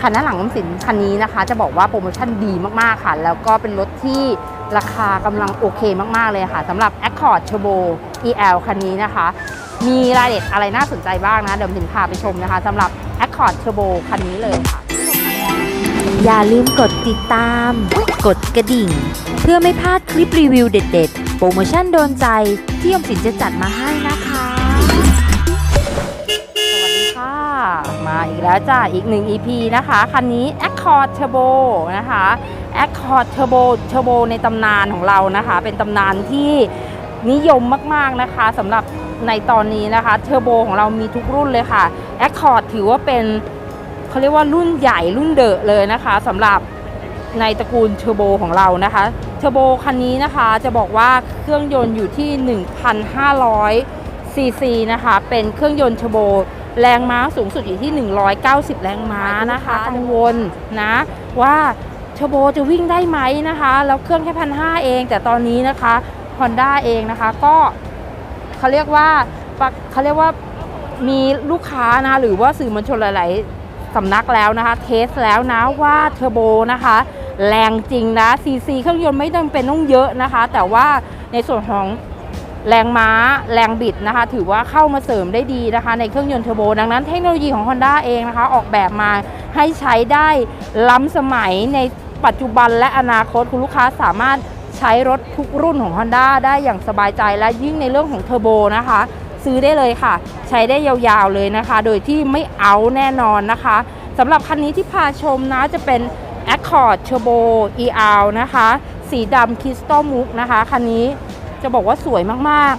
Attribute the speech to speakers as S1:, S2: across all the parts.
S1: คันด้านหลังออมสินคันนี้นะคะ จะบอกว่าโปรโมชั่นดีมากๆค่ะ แล้วก็เป็นรถที่ราคากำลังโอเคมากๆเลยค่ะสำหรับ Accord Turbo EL คันนี้นะคะ มีรายละเอียดอะไรน่าสนใจบ้างนะ เดี๋ยวออมสินพาไปชมนะคะสำหรับ Accord Turbo คันนี้เลยค่ะ
S2: อย่าลืมกดติดตาม กดกระดิ่ง เพื่อไม่พลาดคลิปรีวิวเด็ด ๆ โปรโมชั่นโดนใจที่ยมสินจะจัดมาให้นะคะ
S1: มาอีกแล้วจ้าอีกหนึ่ง EP นะคะ คันนี้ Accord Turbo นะคะ Accord Turbo Turbo ในตำนานของเรานะคะ เป็นตำนานที่นิยมมากๆนะคะสำหรับในตอนนี้นะคะ Turbo ของเรามีทุกรุ่นเลยค่ะ Accord ถือว่าเป็นเขาเรียกว่ารุ่นใหญ่รุ่นเดอะเลยนะคะสำหรับในตระกูลเทอร์โบของเรานะคะเทอร์โบคันนี้นะคะจะบอกว่าเครื่องยนต์อยู่ที่ 1,500ซีซีนะคะ เป็นเครื่องยนต์เทอร์โบ แรงม้าสูงสุดอยู่ที่ 190 แรงม้านะคะกังวลนะว่าเทอร์โบจะวิ่งได้ไหมนะคะ แล้วเครื่องแค่พันห้าเอง แต่ตอนนี้นะคะ Honda เองนะคะ ก็เขาเรียกว่าปะเขาเรียกว่ามีลูกค้านะหรือว่าสื่อมวลชนหลาย ๆสำนักแล้วนะคะ เทสแล้วนะว่าเทอร์โบนะคะ แรงจริงนะซีซีเครื่องยนต์ไม่จำเป็นต้องเยอะนะคะ แต่ว่าในส่วนของ แรงม้า แรงบิดนะคะ ถือว่าเข้ามาเสริมได้ดีนะคะ ในเครื่องยนต์เทอร์โบ ดังนั้นเทคโนโลยีของ Honda เองนะคะ ออกแบบมาให้ใช้ได้ล้ำสมัยในปัจจุบันและอนาคตคุณลูกค้าสามารถใช้รถทุกรุ่นของ Honda ได้อย่างสบายใจและยิ่งในเรื่องของเทอร์โบนะคะ ซื้อได้เลยค่ะ ใช้ได้ยาวๆเลยนะคะ โดยที่ไม่เอาแน่นอนนะคะสำหรับคันนี้ที่พาชมนะจะเป็น Accord Turbo ER นะคะ สีดำ Crystal m o o นะคะคันนี้ จะบอกว่าสวยมาก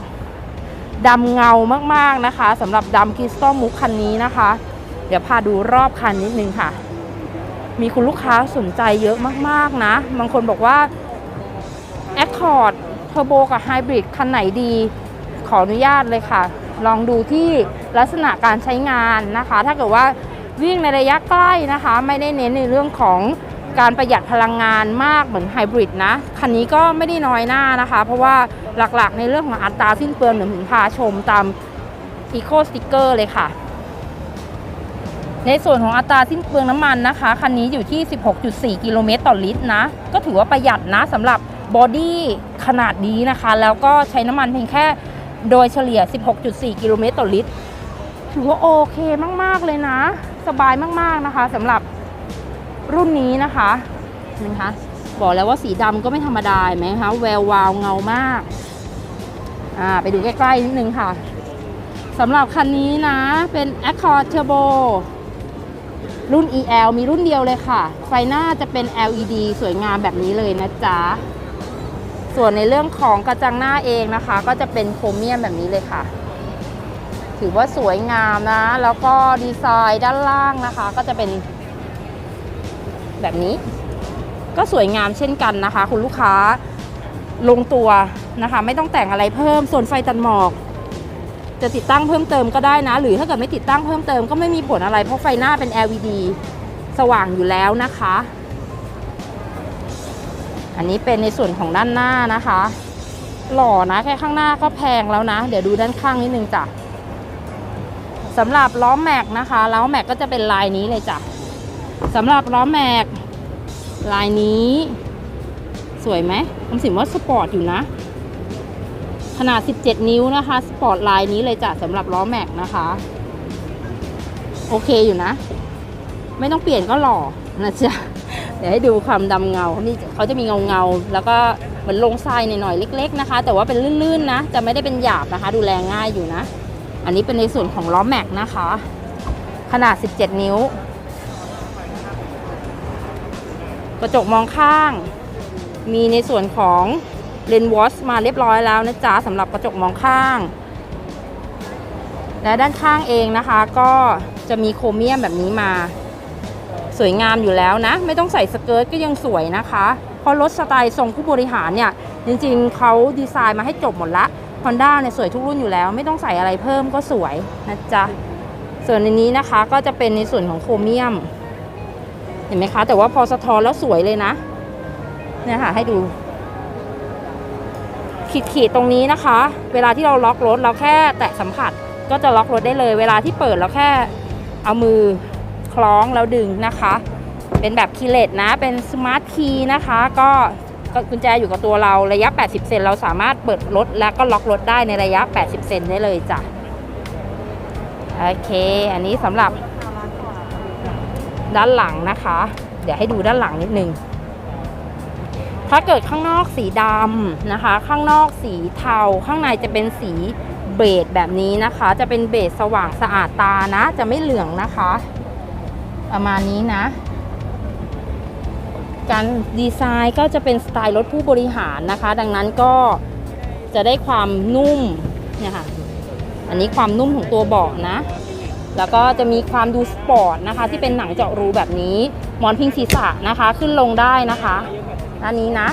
S1: ๆดำเงามากๆนะคะสำหรับดำ Crystal m o o คันนี้นะคะ เดี๋ยวพาดูรอบคันนิดนึงค่ะ มีคุณลูกค้าสนใจเยอะมากๆนะบางคนบอกว่า Accord Turbo กับ Hybrid คันไหนดี ขออนุญาตเลยค่ะ ลองดูที่ลักษณะการใช้งานนะคะ ถ้าเกิดว่าวิ่งในระยะใกล้นะคะ ไม่ได้เน้นในเรื่องของการประหยัดพลังงานมากเหมือนไฮบริดนะ คันนี้ก็ไม่ได้น้อยหน้านะคะ เพราะว่า หลักๆ ในเรื่องของอัตราสิ้นเปลืองเดี๋ยวถึงพาชมตาม Eco Sticker เลยค่ะ ในส่วนของอัตราสิ้นเปลืองน้ำมันนะคะ คันนี้อยู่ที่ 16.4 กิโลเมตรต่อลิตรนะ ก็ถือว่าประหยัดนะสำหรับบอดี้ขนาดนี้นะคะ แล้วก็ใช้น้ำมันเพียงแค่โดยเฉลี่ย 16.4 กิโลเมตรต่อลิตร ถือว่าโอเคมาก ๆ เลยนะ สบายมาก ๆ นะคะสำหรับรุ่นนี้นะคะเห็นะคะ บอกแล้วว่าสีดำก็ไม่ธรรมดาไหมคะแวววาวเงามาก อ่าไปดูใกล้ๆนิดนึงค่ะสำหรับคันนี้นะเป็น Accord Turbo รุ่น EL มีรุ่นเดียวเลยค่ะ ไฟหน้าจะเป็น LED สวยงามแบบนี้เลยนะจ๊ะ ส่วนในเรื่องของกระจังหน้าเองนะคะ ก็จะเป็นโครเมียมแบบนี้เลยค่ะ ถือว่าสวยงามนะ แล้วก็ดีไซน์ด้านล่างนะคะ ก็จะเป็นแบบนี้ ก็สวยงามเช่นกันนะคะ คุณลูกค้าลงตัวนะคะ ไม่ต้องแต่งอะไรเพิ่มส่วนไฟตัดหมอก จะติดตั้งเพิ่มเติมก็ได้นะ หรือถ้าเกิดไม่ติดตั้งเพิ่มเติมก็ไม่มีผลอะไร เพราะไฟหน้าเป็น LED สว่างอยู่แล้วนะคะ อันนี้เป็นในส่วนของด้านหน้านะคะ หล่อนะแค่ข้างหน้าก็แพงแล้วนะ เดี๋ยวดูด้านข้างนิดนึงจ้ะสำหรับล้อแม็กนะคะล้อแม็กก็จะเป็นลายนี้เลยจ้ะสำหรับล้อแม็ก ลายนี้สวยไหมผมสิว่าสปอร์ตอยู่นะ ขนาด 17 นิ้วนะคะ สปอร์ตลายนี้เลยจ้ะสำหรับล้อแม็กนะคะ โอเคอยู่นะ ไม่ต้องเปลี่ยนก็หล่อนะจ๊ะเดี๋ยวให้ดูความดำเงาเขานี่เขาจะมีเงาเงาแล้วก็เหมือนลงทรายหน่อยๆเล็ก ๆนะคะ แต่ว่าเป็นลื่นๆนะ จะไม่ได้เป็นหยาบนะคะ ดูแลง่ายอยู่นะ อันนี้เป็นในส่วนของล้อแม็กนะคะ ขนาด 17 นิ้ว กระจกมองข้าง มีในส่วนของเลนวอชมาเรียบร้อยแล้วนะจ๊ะสำหรับกระจกมองข้าง และด้านข้างเองนะคะ ก็จะมีโครเมียมแบบนี้มา สวยงามอยู่แล้วนะ ไม่ต้องใส่สเกิร์ตก็ยังสวยนะคะ เพราะรถสไตล์ทรงผู้บริหารเนี่ย จริงๆเขาดีไซน์มาให้จบหมดละ Honda เนี่ยสวยทุกรุ่นอยู่แล้ว ไม่ต้องใส่อะไรเพิ่มก็สวยนะจ๊ะส่วนในนี้นะคะก็จะเป็นในส่วนของโครเมียม ห็นไหมคะ แต่ว่าพอสะท้อนแล้วสวยเลยนะ เนี่ยค่ะ ให้ดู ขีดขีดตรงนี้นะคะ เวลาที่เราล็อกรถเราแค่แตะสัมผัสก็จะล็อกรถได้เลย เวลาที่เปิดเราแค่เอามือคล้องแล้วดึงนะคะ เป็นแบบคีเลสนะ เป็นสมาร์ทคีย์นะคะ ก็กุญแจอยู่กับตัวเราระยะ 80 เซนเราสามารถเปิดรถแล้วก็ล็อกรถได้ในระยะ 80 เซนได้เลยจ้ะ โอเค อันนี้สำหรับ ด้านหลังนะคะ เดี๋ยวให้ดูด้านหลังนิดนึง ถ้าเกิดข้างนอกสีดำนะคะ ข้างนอกสีเทา ข้างในจะเป็นสีเบจแบบนี้นะคะ จะเป็นเบจสว่างสะอาดตานะ จะไม่เหลืองนะคะ ประมาณนี้นะ การดีไซน์ก็จะเป็นสไตล์รถผู้บริหารนะคะ ดังนั้นก็จะได้ความนุ่มเนี่ยค่ะ อันนี้ความนุ่มของตัวเบาะนะ แล้วก็จะมีความดูสปอร์ตนะคะ ที่เป็นหนังเจาะรูแบบนี้หมอนพิงศีรษะนะคะ ขึ้นลงได้นะคะอันนี้นะ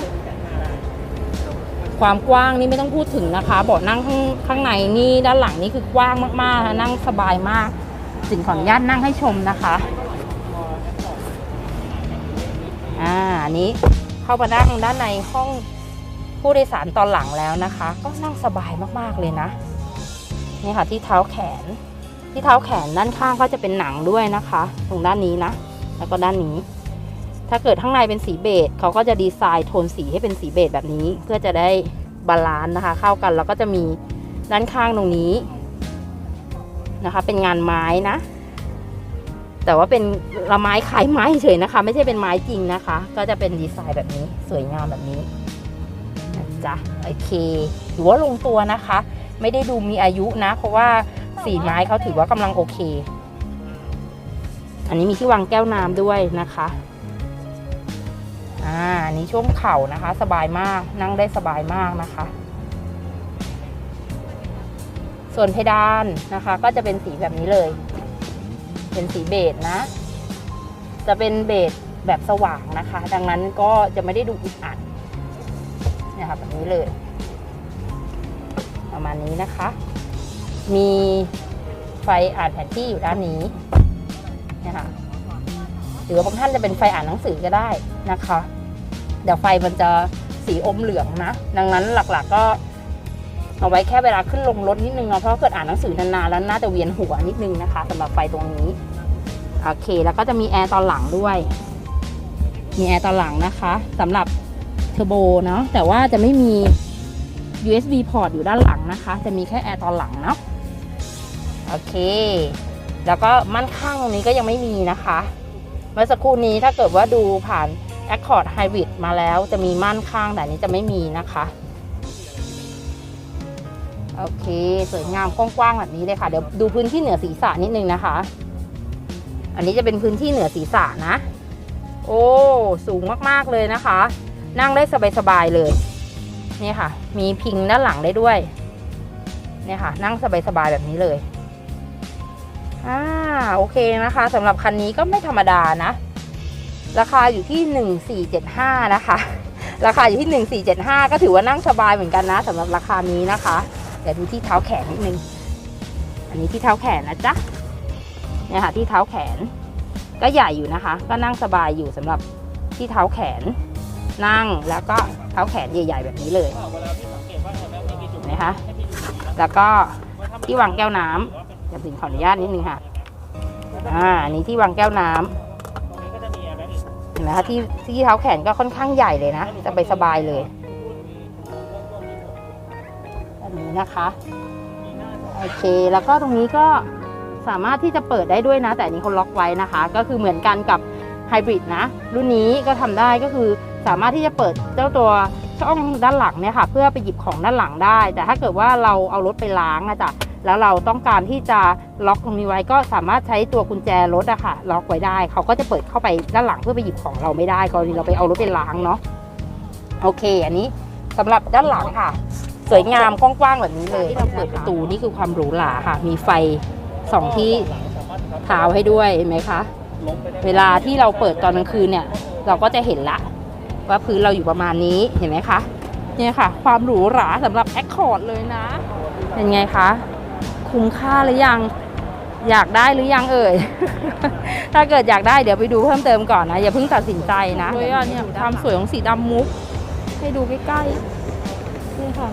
S1: ความกว้างนี่ไม่ต้องพูดถึงนะคะเบาะนั่งข้างข้างในนี่ด้านหลังนี่คือกว้างมากๆนะนั่งสบายมาก สินขออนุญาตนั่งให้ชมนะคะอ่าอันนี้เข้ามานั่งด้านในห้องผู้โดยสารตอนหลังแล้วนะคะ ก็นั่งสบายมากๆเลยนะ นี่ค่ะที่เท้าแขน ที่เท้าแขนด้านข้างก็จะเป็นหนังด้วยนะคะ ตรงด้านนี้นะ แล้วก็ด้านนี้ ถ้าเกิดข้างในเป็นสีเบจเขาก็จะดีไซน์โทนสีให้เป็นสีเบจแบบนี้ เพื่อจะได้บาลานซ์นะคะ เข้ากันแล้วก็จะมีด้านข้างตรงนี้นะคะ เป็นงานไม้นะ แต่ว่าเป็นละไม้คล้ายไม้เฉยนะคะ ไม่ใช่เป็นไม้จริงนะคะ ก็จะเป็นดีไซน์แบบนี้สวยงามแบบนี้นะจ๊ะโอเคถือว่าลงตัวนะคะ ไม่ได้ดูมีอายุนะ เพราะว่า สีไม้เขาถือว่ากำลังโอเค อันนี้มีที่วางแก้วน้ำด้วยนะคะอ่าอันนี้ช่วงเข่านะคะ สบายมากนั่งได้สบายมากนะคะ ส่วนเพดานนะคะ ก็จะเป็นสีแบบนี้เลย เป็นสีเบจนะ จะเป็นเบจแบบสว่างนะคะ ดังนั้นก็จะไม่ได้ดูอึดอัดเนี่ยค่ะแบบนี้เลย ประมาณนี้นะคะ มีไฟอ่านแผนที่อยู่ด้านนี้นะคะหรือว่าบางท่านจะเป็นไฟอ่านหนังสือก็ได้นะคะ เดี๋ยวไฟมันจะสีอมเหลืองนะ ดังนั้นหลักๆก็เอาไว้แค่เวลาขึ้นลงรถนิดนึงเนาะเพราะเกิดอ่านหนังสือนานๆแล้วน่าจะเวียนหัวนิดนึงนะคะสำหรับไฟตรงนี้โอเค แล้วก็จะมีแอร์ตอนหลังด้วย มีแอร์ตอนหลังนะคะสำหรับเทอร์โบเนาะแต่ว่าจะไม่มี USB port อยู่ด้านหลังนะคะ จะมีแค่แอร์ตอนหลังเนาะ โอเค แล้วก็มั่นข้างตรงนี้ก็ยังไม่มีนะคะ เมื่อสักครู่นี้ถ้าเกิดว่าดูผ่าน Accord Hybrid มาแล้วจะมีม่านข้างแต่นนี้จะไม่มีนะคะ โอเค สวยงามกว้างๆแบบนี้เลยค่ะ เดี๋ยวดูพื้นที่เหนือศีรษะนิดนึงนะคะ อันนี้จะเป็นพื้นที่เหนือศีรษะนะ โอ้ สูงมากๆเลยนะคะ นั่งได้สบายๆเลย นี่ค่ะ มีพิงด้านหลังได้ด้วย เนี่ยค่ะ นั่งสบายๆแบบนี้เลย อ่าโอเคนะคะสำหรับคันนี้ก็ไม่ธรรมดานะ ราคาอยู่ที่ 1475 นะคะ ราคาอยู่ที่ 1475 ก็ถือว่านั่งสบายเหมือนกันนะสำหรับราคานี้นะคะเดี๋ยวดูที่เท้าแขนนิดนึง อันนี้ที่เท้าแขนนะจ๊ะเนี่ยค่ะที่เท้าแขน ก็ใหญ่อยู่นะคะ ก็นั่งสบายอยู่สำหรับที่เท้าแขน นั่งแล้วก็เท้าแขนใหญ่ ๆ แบบนี้เลยเนไหมคะแล้วก็ที่วางแก้วน้ำ เดี๋ยวสินขออนุญาตนิดนึงค่ะ อ่าอันนี้ที่วางแก้วน้ำเห็นไหมคะที่ที่เท้าแขนก็ค่อนข้างใหญ่เลยนะสบายสบายเลยแบบนี้นะคะโอเค แล้วก็ตรงนี้ก็สามารถที่จะเปิดได้ด้วยนะ แต่อันนี้เขาล็อกไว้นะคะ ก็คือเหมือนกันกับไฮบริดนะ รุ่นนี้ก็ทำได้ก็คือสามารถที่จะเปิดเจ้าตัวช่องด้านหลังเนี่ยค่ะ เพื่อไปหยิบของด้านหลังได้ แต่ถ้าเกิดว่าเราเอารถไปล้างอะจ้ะ แล้วเราต้องการที่จะล็อกตรงนี้ไว้ก็สามารถใช้ตัวกุญแจรถอะค่ะล็อกไว้ได้ เขาก็จะเปิดเข้าไปด้านหลังเพื่อไปหยิบของเราไม่ได้กรณีเราไปเอารถไปล้างเนาะโอเค อันนี้สำหรับด้านหลังค่ะ สวยงามกว้างๆแบบนี้เลยที่เราเปิดประตูนี่คือความหรูหราค่ะ มีไฟสองที่เท้าให้ด้วยเห็นไหมคะเวลาที่เราเปิดตอนกลางคืนเนี่ย เราก็จะเห็นละ ว่าพื้นเราอยู่ประมาณนี้เห็นไหมคะเนี่ยค่ะ ความหรูหราสำหรับ Accord เลยนะ เป็นไงคะ คุ้มค่าหรือยัง อยากได้หรือยังเอ่ย ถ้าเกิดอยากได้เดี๋ยวไปดูเพิ่มเติมก่อนนะ อย่าเพิ่งตัดสินใจนะเลยอะเนี่ยความสวยของสีดำมุก ให้ดูใกล้ๆนี่ค่ะ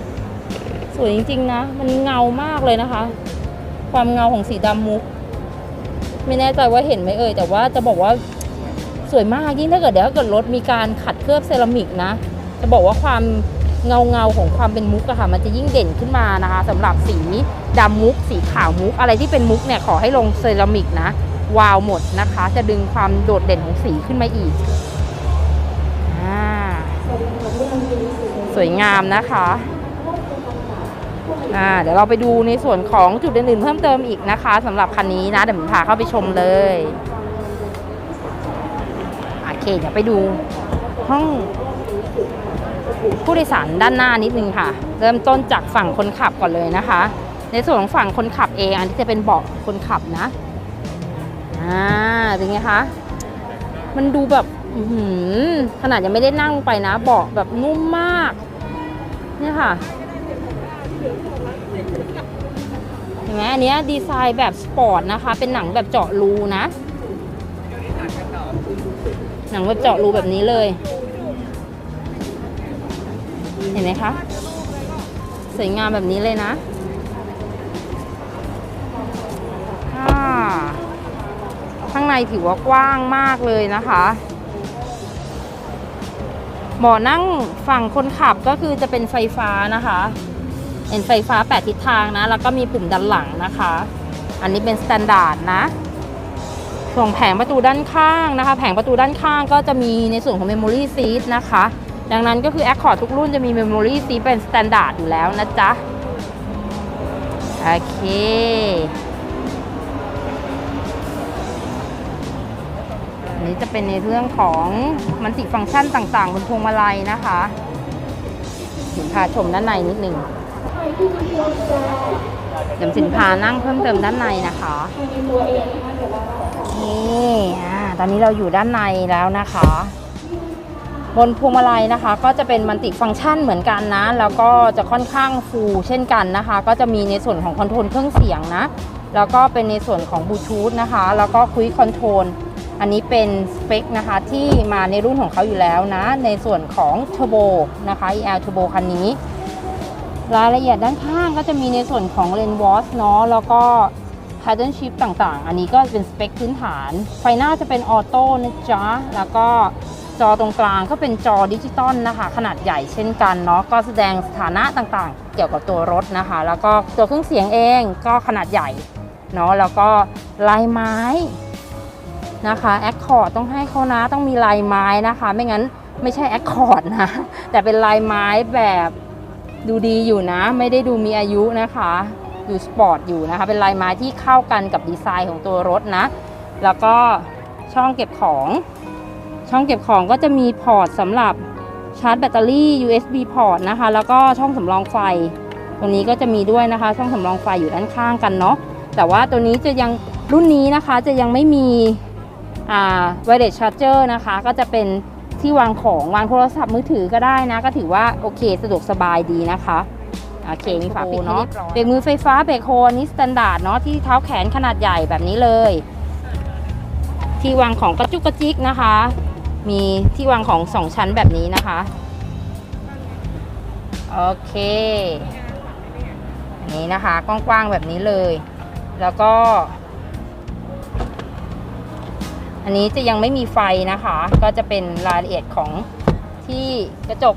S1: สวยจริงๆนะ มันเงามากเลยนะคะ ความเงาของสีดำมุก ไม่แน่ใจว่าเห็นไหมเอ่ย แต่ว่าจะบอกว่าสวยมากยิ่งถ้าเกิดเดี๋ยวถ้าเกิดรถมีการขัดเคลือบเซรามิกนะ จะบอกว่าความ เงาเงาของความเป็นมุกอะค่ะ มันจะยิ่งเด่นขึ้นมานะคะสำหรับสีดำมุก สีขาวมุก อะไรที่เป็นมุกเนี่ยขอให้ลงเซรามิกนะ วาวหมดนะคะ จะดึงความโดดเด่นของสีขึ้นมาอีกอสวยงามนะคะอ่าเดี๋ยวเราไปดูในส่วนของจุดอื่นๆเพิ่มเติมอีกนะคะสำหรับคันนี้นะเดี๋ยวผมพาเข้าไปชมเลยโอเคเดี๋ยวไปดูห้อง ผู้โดยสารด้านหน้านิดนึงค่ะ เริ่มต้นจากฝั่งคนขับก่อนเลยนะคะ ในส่วนของฝั่งคนขับเองอันที่จะเป็นเบาะคนขับนะอ่าเป็นไงคะมันดูแบบขนาดยังไม่ได้นั่งไปนะเบาะแบบนุ่มมาก เนี่ยค่ะเห็นไหมอันนี้ดีไซน์แบบสปอร์ตนะคะ เป็นหนังแบบเจาะรูนะ หนังแบบเจาะรูแบบนี้เลย เห็นไหมคะสวยงามแบบนี้เลยนะข้างในถือว่ากว้างมากเลยนะคะเบาะนั่งฝั่งคนขับก็คือจะเป็นไฟฟ้านะคะเป็นไฟฟ้า 8 ทิศทางนะ แล้วก็มีปุ่มด้านหลังนะคะ อันนี้เป็นสแตนดาร์ดนะ ส่วนแผงประตูด้านข้างนะคะ แผงประตูด้านข้างก็จะมีในส่วนของ Memory Seat นะคะ ดังนั้นก็คือ Accord ทุกรุ่นจะมี Memory Seat เป็นสแตนดาร์ดอยู่แล้วนะจ๊ะ โอเคอันนี้จะเป็นในเรื่องของมันติฟังก์ชันต่างๆ บนพวงมาลัยนะคะถึงพาชมด้านในนิดนึงเดี๋ยวสินพานั่งเพิ่มเติมด้านในนะคะนี่อ่าตอนนี้เราอยู่ด้านในแล้วนะคะ บนพวงมาลัยนะคะ ก็จะเป็นมันติฟังก์ชันเหมือนกันนะ แล้วก็จะค่อนข้างฟูเช่นกันนะคะ ก็จะมีในส่วนของคอนโทรลเครื่องเสียงนะ แล้วก็เป็นในส่วนของบลูทูธนะคะ แล้วก็คุยคอนโทรลอันนี้เป็นสเปคนะคะที่มาในรุ่นของเขาอยู่แล้วนะ ในส่วนของเทอร์โบนะคะ EL Turbo คันนี้ รายละเอียดด้านข้างก็จะมีในส่วนของเลนวอสเนาะแล้วก็ pattern shift ต่างๆ อันนี้ก็เป็นสเปคพื้นฐาน ไฟหน้าจะเป็นออโต้นะจ๊ะ แล้วก็ จอตรงกลางก็เป็นจอดิจิตอลนะคะ ขนาดใหญ่เช่นกันเนาะก็แสดงสถานะต่างๆ เกี่ยวกับตัวรถนะคะ แล้วก็ตัวเครื่องเสียงเองก็ขนาดใหญ่เนาะแล้วก็ลายไม้นะคะแอคคอร์ดต้องให้เขานะต้องมีลายไม้นะคะ ไม่งั้นไม่ใช่แอคคอร์ดนะ แต่เป็นลายไม้แบบดูดีอยู่นะ ไม่ได้ดูมีอายุนะคะดูสปอร์ตอยู่นะคะ เป็นลายไม้ที่เข้ากันกับดีไซน์ของตัวรถนะ แล้วก็ช่องเก็บของ ช่องเก็บของก็จะมีพอร์ตสำหรับชาร์จแบตเตอรี่ USB พอร์ตนะคะ แล้วก็ช่องสำรองไฟ ตรงนี้ก็จะมีด้วยนะคะ ช่องสำรองไฟอยู่ด้านข้างกันเนาะ แต่ว่าตัวนี้จะยังรุ่นนี้นะคะจะยังไม่มีอ่าไวเลสชาร์เจอร์นะคะ ก็จะเป็นที่วางของวางโทรศัพท์มือถือก็ได้นะ ก็ถือว่าโอเคสะดวกสบายดีนะคะโอเคมีฝาปิดเนาะเบรกมือไฟฟ้าเบรกโฮอันนี้สแตนดาร์ดเนาะที่เท้าแขนขนาดใหญ่แบบนี้เลย ที่วางของกระจุกกระจิกนะคะ มีที่วางของสองชั้นแบบนี้นะคะ โอเคอันนี้นะคะ กว้างๆแบบนี้เลย แล้วก็ อันนี้จะยังไม่มีไฟนะคะ ก็จะเป็นรายละเอียดของที่กระจก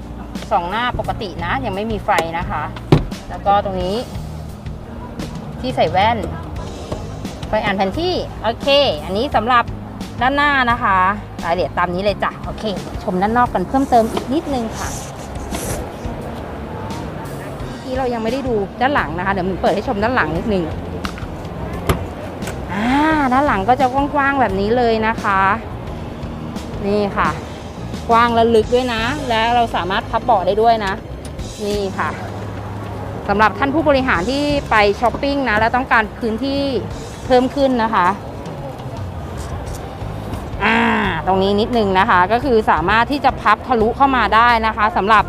S1: สองหน้าปกตินะ ยังไม่มีไฟนะคะ แล้วก็ตรงนี้ ที่ใส่แว่น ไฟอ่านแผนที่ โอเค อันนี้สำหรับด้านหน้านะคะ รายละเอียดตามนี้เลยจ้ะโอเค ชมด้านนอกกันเพิ่มเติมอีกนิดนึงค่ะที่เรายังไม่ได้ดูด้านหลังนะคะเดี๋ยวมึงเปิดให้ชมด้านหลังนิดนึงอ่าด้านหลังก็จะกว้างๆแบบนี้เลยนะคะ นี่ค่ะ กว้างและลึกด้วยนะ และเราสามารถพับเบาะได้ด้วยนะ นี่ค่ะสำหรับท่านผู้บริหารที่ไปช้อปปิ้งนะแล้วต้องการพื้นที่เพิ่มขึ้นนะคะ ตรงนี้นิดนึงนะคะ ก็คือสามารถที่จะพับทะลุเข้ามาได้นะคะสำหรับ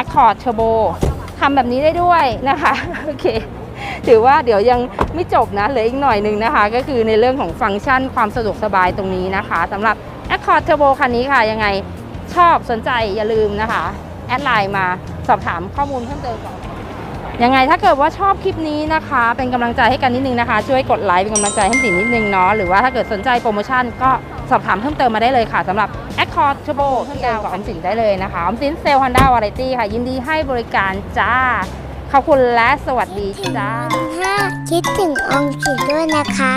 S1: Accord Turbo ทำแบบนี้ได้ด้วยนะคะโอเคถือว่าเดี๋ยวยังไม่จบนะเหลืออีกหน่อยนึงนะคะ ก็คือในเรื่องของฟังก์ชันความสะดวกสบายตรงนี้นะคะสำหรับ Accord Turbo คันนี้ค่ะ ยังไงชอบสนใจอย่าลืมนะคะ แอดไลน์มาสอบถามข้อมูลเพิ่มเติมก่อนยังไงถ้าเกิดว่าชอบคลิปนี้นะคะ เป็นกำลังใจให้กันนิดนึงนะคะ ช่วยกดไลค์เป็นกำลังใจให้สินนิดนึงเนาะหรือว่าถ้าเกิดสนใจโปรโมชั่นก็ สอบถามเพิ่มเติมมาได้เลยค่ะสำหรับ Accord Turbo เพิ่มเติมกับออมสินได้เลยนะคะออมสินเซลล์ Honda Variety ค่ะ ยินดีให้บริการจ้า ขอบคุณและสวัสดีจ้า
S3: ถ้าคิดถึงออมสินด้วยนะคะ